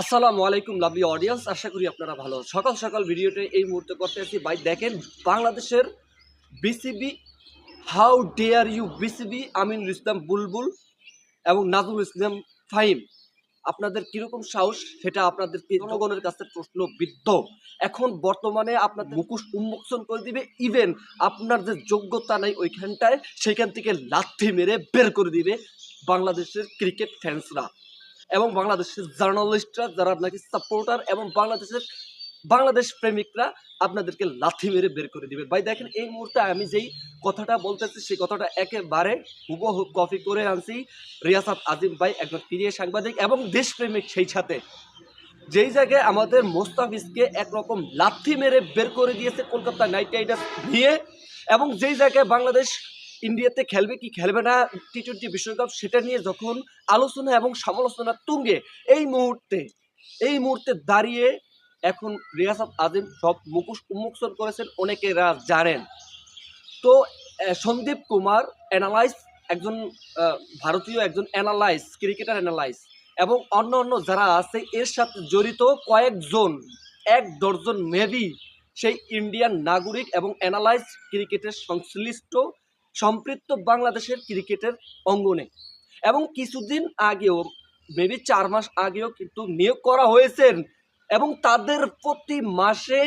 আসসালামু আলাইকুম lovely audience আশা করি আপনারা ভালো সকাল সকাল ভিডিওতে এই মুহূর্তে করতে আছি। ভাই, দেখেন, বাংলাদেশের BCB how dare you BCB Aminul Islam, Bulbul এবং নাজমুল ইসলাম ফাহিম, আপনাদের কীরকম সাহস? সেটা আপনাদের জনগণের কাছে প্রশ্নবিদ্ধ। এখন বর্তমানে আপনাদের মুখোশ উন্মোচন করে দিবে। ইভেন আপনার যে যোগ্যতা নেই ওইখানটায়, সেখান থেকে লাথি মেরে বের করে দিবে বাংলাদেশের ক্রিকেট ফ্যান্সরা এবং বাংলাদেশের জার্নালিস্টরা যারা আপনাকে সাপোর্টার এবং বাংলাদেশের বাংলাদেশ প্রেমিকরা আপনাদেরকে লাথি মেরে বের করে দিবে। ভাই, দেখেন এই মুহূর্তে আমি যেই কথাটা বলতেছি, সেই কথাটা একেবারে হুবহু কপি করে আনছি। রিয়াসাত আজিম ভাই, একজন প্রিয় সাংবাদিক এবং দেশপ্রেমিক সেই সাথে। যেই জায়গায় আমাদের মোস্তাফিজকে একরকম লাথি মেরে বের করে দিয়েছে কলকাতা নাইট রাইডার্স নিয়ে এবং যেই জায়গায় বাংলাদেশ ইন্ডিয়াতে খেলবে কি খেলবে না টি টোয়েন্টি বিশ্বকাপ সেটা নিয়ে যখন আলোচনা এবং সমালোচনা তুঙ্গে, এই মুহূর্তে এই মুহূর্তে দাঁড়িয়ে এখন রিয়াসাত আজিম সব মুখোশ উন্মোচন করেছেন অনেকেরা জানেন। তো সন্দীপ কুমার অ্যানালাইজ একজন ভারতীয় একজন অ্যানালাইজ ক্রিকেটার অ্যানালাইজ এবং অন্য অন্য যারা আছে, এর সাথে জড়িত কয়েকজন, এক দর্জন মেবি সেই ইন্ডিয়ান নাগরিক এবং অ্যানালাইজ ক্রিকেটের সংশ্লিষ্ট সম্পৃক্ত বাংলাদেশের ক্রিকেটের অঙ্গনে। এবং কিছুদিন আগেও, মেবি চার মাস আগেও কিন্তু নিয়োগ করা হয়েছেন এবং তাদের প্রতি মাসে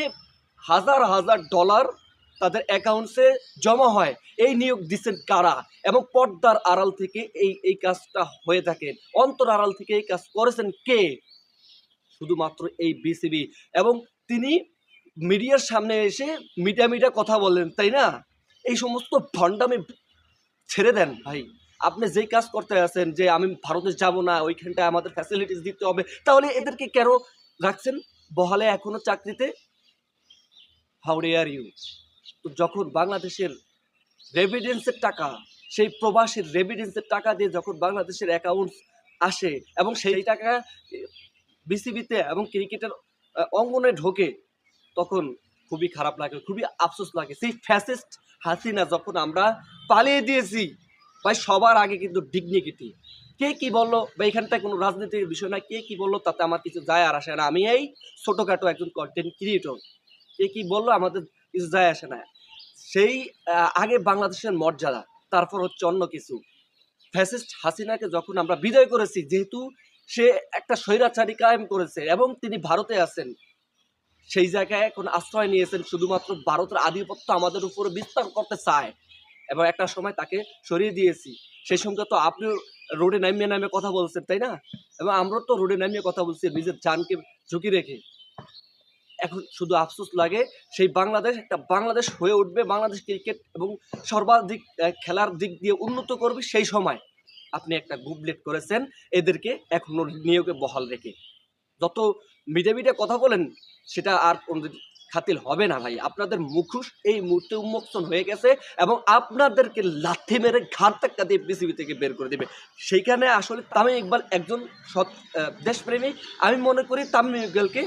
হাজার হাজার ডলার তাদের অ্যাকাউন্টসে জমা হয়। এই নিয়োগ দিচ্ছেন কারা? এবং পর্দার আড়াল থেকে এই এই কাজটা হয়ে থাকে। অন্তর আড়াল থেকে এই কাজ করেছেন কে? শুধুমাত্র এই বিসিবি। এবং তিনি মিডিয়ার সামনে এসে মিডিয়া মিডিয়া কথা বললেন, তাই না? এই সমস্ত ভণ্ডামি ছেড়ে দেন ভাই। আপনি যেই কাজ করতে আছেন যে আমি ভারতে যাব না ওইখানটায় আমাদের ফ্যাসিলিটিস দিতে হবে তাহলে এদেরকে কেন রাখছেন? বহালে এখনও চাকরিতে? হাউডে আর ইউ তো যখন বাংলাদেশের রেভিডেন্সের টাকা সেই প্রবাসীর রেভিডেন্সের টাকা দিয়ে যখন বাংলাদেশের অ্যাকাউন্টস আসে এবং সেই টাকা বিসিবিতে এবং ক্রিকেটের অঙ্গনে ঢোকে তখন খুবই খারাপ লাগে খুবই আফসোস লাগে। সেই ফ্যাসিস্ট হাসিনা যখন আমরা পালিয়ে দিয়েছি, ভাই সবার আগে কিন্তু ডিগনিটি কে কি বলল? বা এখানটায় কোনো রাজনীতির বিষয় না, কে কি বলল তাতে আমার কিছু যায় আর আসে না। আমি এই ছোটোখাটো একজন কন্টেন্ট ক্রিয়েটর কে কি বলল আমাদের কিছু যায় আসে না। সেই আগে বাংলাদেশের মর্যাদা, তারপর হচ্ছে অন্য কিছু। ফ্যাসিস্ট হাসিনাকে যখন আমরা বিদায় করেছি, যেহেতু সে একটা স্বৈরাচারী কায়েম করেছে এবং তিনি ভারতে আছেন সেই জায়গায় এখন আশ্রয় নিয়েছেন শুধুমাত্র ভারতের আধিপত্য আমাদের উপর বিস্তার করতে চায়। এবং একটা সময় তাকে সরিয়ে দিয়েছি। সেই সঙ্গে তো আপনি রোডে নামিয়ে নামিয়ে কথা বলছেন, তাই না? এবং আমরা তো রোডে নামিয়ে কথা বলছি, নিজের জানকে ঝুঁকি রেখে। এখন শুধু আফসোস লাগে, সেই বাংলাদেশ একটা বাংলাদেশ হয়ে উঠবে, বাংলাদেশ ক্রিকেট এবং সর্বাধিক খেলার দিক দিয়ে উন্নত করবে সেই সময়। আপনি একটা গুবলেট করেছেন, এদেরকে এখনও নিয়োগে বহাল রেখে। যত মিডিয়া মিডিয়া কথা বলেন, সেটা আর খাতিল হবে না ভাই। আপনাদের মুখোশ এই মুহূর্তে উন্মোচন হয়ে গেছে এবং আপনাদেরকে লাথি মেরে ঘাট দিয়ে বিসিবি থেকে বের করে দেবে। সেইখানে আসলে তামিম ইকবাল একজন সৎ দেশপ্রেমী। আমি মনে করি তামিম ইকবালকে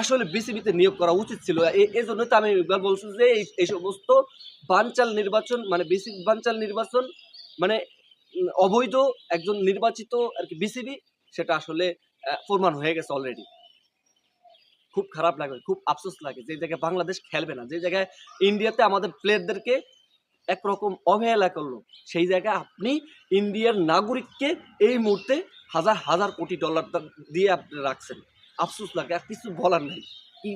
আসলে বিসিবিতে নিয়োগ করা উচিত ছিল। এই জন্য তামিম ইকবাল বলছে যে এই এই সমস্ত বানচাল নির্বাচন মানে বিসিবি বানচাল নির্বাচন মানে অবৈধ একজন নির্বাচিত আর কি বিসিবি সেটা আসলে প্রমাণ হয়ে গেছে অলরেডি খুব খারাপ লাগে, খুব আফসোস লাগে যে জায়গায় বাংলাদেশ খেলবে না। যে জায়গায় ইন্ডিয়াতে আমাদের প্লেয়ারদেরকে একরকম অবহেলা করল, সেই জায়গায় আপনি ইন্ডিয়ার নাগরিককে এই মুহূর্তে হাজার হাজার কোটি ডলার দিয়ে আপনি রাখছেন। আফসোস লাগে, আর কিছু বলার নাই। কি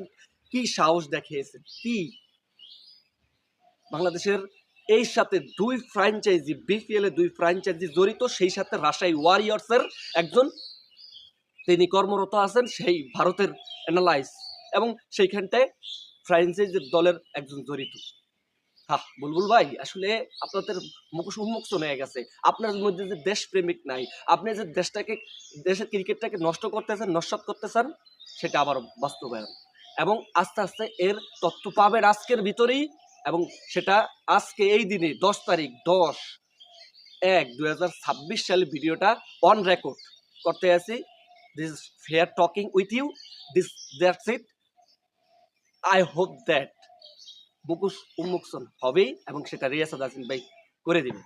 কি সাহস দেখিয়েছেন? কি? বাংলাদেশের এই সাথে দুই ফ্র্যাঞ্চাইজি বিপিএল এ দুই ফ্র্যাঞ্চাইজি জড়িত, সেই সাথে রাজশাহী ওয়ারিয়র্সের একজন তিনি কর্মরত আছেন সেই ভারতের অ্যানালাইজ এবং সেইখানটায় ফ্র্যাঞ্চাইজির দলের একজন জড়িত। হ্যাঁ বুলবুল ভাই, আসলে আপনাদের মুখোশ উন্মুক্ত হয়ে গেছে। আপনার মধ্যে যে দেশপ্রেমিক নাই, আপনি যে দেশটাকে, দেশের ক্রিকেটটাকে নষ্ট করতেছেন, নস্বাত করতেছেন, সেটা আবার বাস্তবায়ন। এবং আস্তে আস্তে এর তথ্য পাবেন আজকের ভিতরেই এবং সেটা আজকে এই দিনে, দশ তারিখ, দশ এক দু সালে ভিডিওটা অন রেকর্ড করতে আছি। This fair talking with you this that's it i hope that মুখোশ উন্মোচন হবেই এবং সেটা রিয়াসাদ আসিন ভাই করে দিবে